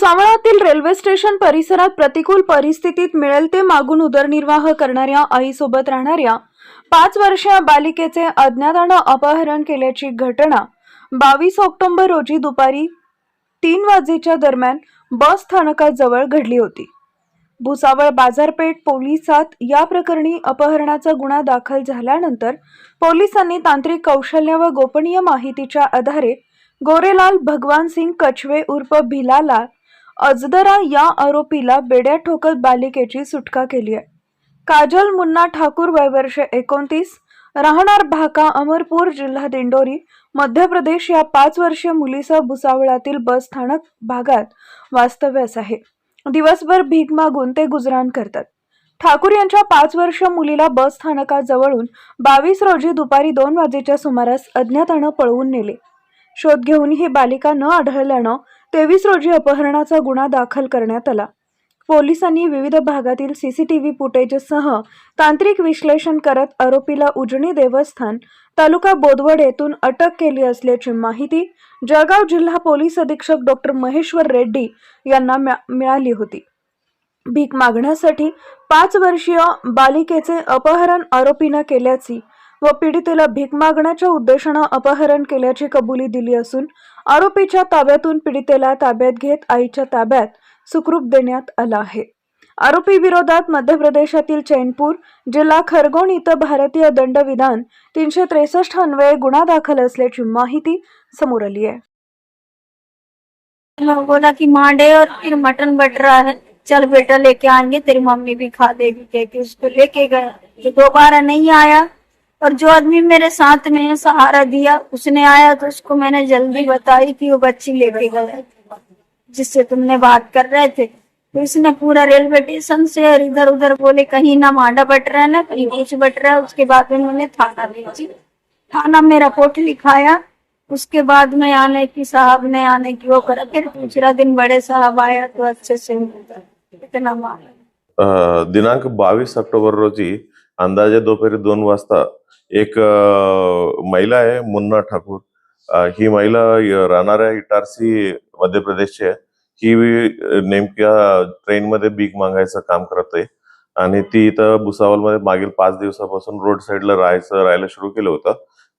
भुसावळातील railway station परिसरात प्रतिकूल परिस्थितीत मिळेल ते मागून उदरनिर्वाह करणाऱ्या आईसोबत राहणाऱ्या पाच वर्षीय बालिकेचे अज्ञातानं अपहरण केल्याची घटना. बावीस ऑक्टोबर रोजी दुपारी तीन वाजेच्या दरम्यान बस स्थानकाजवळ घडली होती. भुसावळ बाजारपेठ पोलिसात या प्रकरणी अपहरणाचा गुन्हा दाखल झाल्यानंतर पोलिसांनी तांत्रिक कौशल्य व गोपनीय माहितीच्या आधारे गोरेलाल भगवान सिंग कछवे उर्फ भिलाला अजदरा या आरोपीला बेड्या ठोकत बालिकेची सुटका केली आहे. काजल मुन्ना ठाकूर वय वर्ष एकोणतीस राहणार भाका अमरपूर जिल्हा दिंडोरी मध्य प्रदेश या पाच वर्षीय मुलीसह भुसावळातील बस स्थानक भागात वास्तव्यास आहे. दिवसभर भीक मागून ते गुजराण करतात. ठाकूर यांच्या पाच वर्ष मुलीला बस स्थानकाजवळून बावीस रोजी दुपारी दोन वाजेच्या सुमारास अज्ञातानं पळवून नेले. शोध घेऊन ही बालिका न आढळल्यानं तेवीस रोजी अपहरणाचा गुन्हा दाखल करण्यात आला. पोलिसांनी विविध भागातील सीसीटीव्ही फुटेजसह तांत्रिक विश्लेषण करत आरोपीला उजनी देवस्थान तालुका बोदवड येथून अटक केली असल्याची माहिती जळगाव जिल्हा पोलीस अधीक्षक डॉक्टर महेश्वर रेड्डी यांना मिळाली होती. भीक मागण्यासाठी पाच वर्षीय बालिकेचे अपहरण आरोपीनं केल्याची व पीडितेला भीक मागण्याच्या उद्देशानं अपहरण केल्याची कबुली दिली असून आरोपीच्या ताब्यातून पीडितेला ताब्यात घेत आईच्या ताब्यात सुखरूप देण्यात आला आहे. आरोपी विरोधात मध्य प्रदेशातील चैनपूर जिल्हा खरगोण इथं भारतीय दंडविधान तीनशे त्रेसष्ट अन्वये गुन्हा दाखल असल्याची माहिती समोर आली आहे. बोला कि मांडे और फिर मटन बट रहा है चल बेटा लेके आएंगे तेरी मम्मी भी खा देगी कह के उसको लेके गया. जो दोबारा नहीं आया. और जो आदमी मेरे साथ में सहारा दिया, उसने आया तो उसको मैंने जल्दी बताई कि वो बच्ची लेके गया जिससे तुमने बात कर रहे थे। तो इसने पूरा रेलवे स्टेशन से और इधर उधर बोले, कहीं ना मांडा बट रहा है ना, कहीं कुछ बट रहा है। उसके बाद में उन्होंने थाना भेजी। थाना में रिपोर्ट लिखाया। उसके बाद में आने की, साहब ने आने की वो करा। फिर दूसरा दिन बड़े साहब आया तो अच्छे से इतना मार। दिनांक बावीस ऑक्टोबर रोजी अंदाजे दुपारी दोन वाजता एक महिला आहे मुन्ना ठाकूर. ही महिला राहणाऱ्या इटारसी मध्य प्रदेशची आहे. ही नेमक्या ट्रेनमध्ये भीक मागायचं काम करते आणि ती इथं भुसावलमध्ये मागील पाच दिवसापासून रोड साईडला राहायचं राहायला सुरू केलं होतं.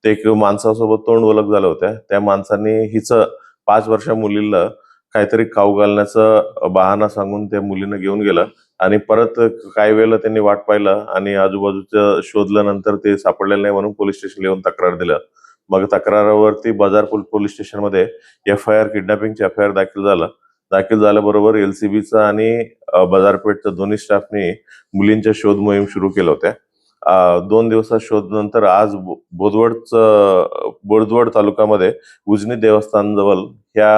ते एक माणसासोबत तोंड ओळख झालं होत्या त्या माणसाने हिचं पाच वर्षा मुलीला काहीतरी खाऊ घालण्याचं बहाणा सांगून त्या मुलीनं घेऊन गेलं. आणि परत काही वेळेला त्यांनी वाट पाहिलं आणि आजूबाजूचं शोधल्यानंतर ते सापडलेलं नाही म्हणून पोलीस स्टेशनला येऊन तक्रार दिलं मग तक्रारावरती बाजार पोलीस स्टेशनमध्ये एफ आय आर किडनॅपिंगची एफ आय आर दाखल झाला. दाखल झाल्याबरोबर एलसीबीचा आणि बाजारपेठचा दोन्ही स्टाफनी मुलींच्या शोध मोहीम सुरू केल्या होत्या. दोन दिवसात शोध नंतर आज बो- बोदवडचं बोदवड तालुक्यामध्ये उजनी देवस्थान जवळ ह्या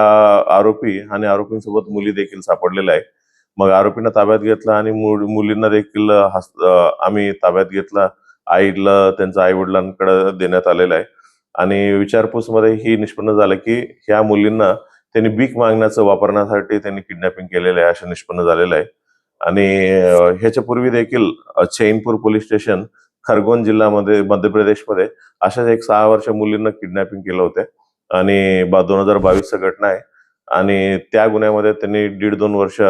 आरोपी आणि आरोपींसोबत मुली देखील सापडलेल्या आहे मग आरोपींना ताब्यात घेतला आणि मुलींना देखील हस्त- आम्ही ताब्यात घेतला. आईला त्यांच्या आई वडिलांकडे देण्यात आलेलं आहे. आणि विचारपूसमध्ये ही निष्पन्न झालं की ह्या मुलींना त्यांनी भीक मागण्याचं वापरण्यासाठी त्यांनी किडनॅपिंग केलेलं आहे असं निष्पन्न झालेलं आहे. आणि ह्याच्या पूर्वी देखील चैनपूर पोलीस स्टेशन खरगोन जिल्ह्यामध्ये मध्य प्रदेशमध्ये अशाच एक सहा वर्ष मुलींना किडनॅपिंग केलं होतं. आणि दोन हजार बावीसचा घटना आहे. आणि त्या गुन्ह्यामध्ये त्यांनी दीड दोन वर्ष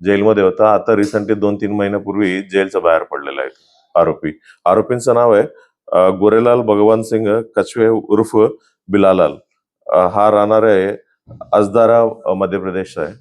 जेलमध्ये होता. आता रिसेंटली दोन तीन महिन्यापूर्वी जेलच्या बाहेर पडलेला आहे आरोपी. आरोपींचं नाव आहे गोरेलाल भगवान सिंग कछवे उर्फ बिलालाल. हा राहणार आहे अजदारा मध्य प्रदेश आहे.